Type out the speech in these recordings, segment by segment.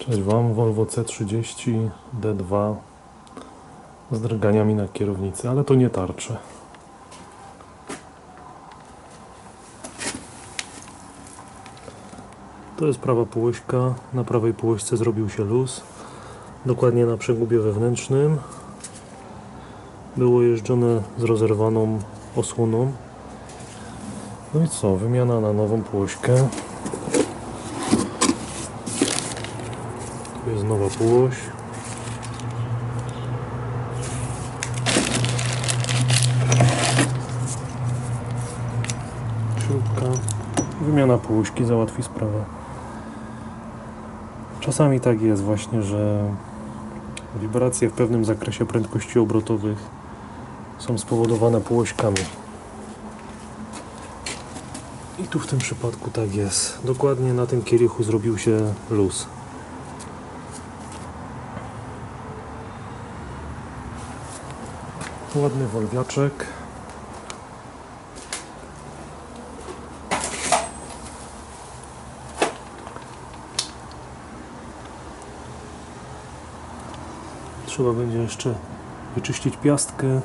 Cześć Wam, Volvo C30 D2 z drganiami na kierownicy, ale to nie tarcze. To jest prawa półośka. Na prawej półośce zrobił się luz. Dokładnie na przegubie wewnętrznym. Było jeżdżone z rozerwaną osłoną. No i co? Wymiana na nową półośkę. Jest nowa półoś. Śrubka. Wymiana półośki załatwi sprawę. Czasami tak jest właśnie, że wibracje w pewnym zakresie prędkości obrotowych są spowodowane półośkami. I tu w tym przypadku tak jest. Dokładnie na tym kielichu zrobił się luz. Ładny wolwiaczek. Trzeba będzie jeszcze wyczyścić piastkę,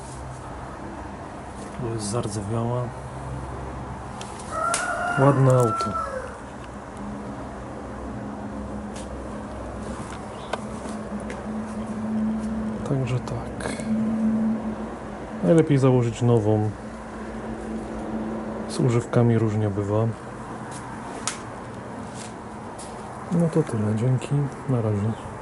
bo jest zardzewiała. Ładne auto. Także tak. Najlepiej założyć nową. Z używkami różnie bywa. No to tyle. Dzięki. Na razie.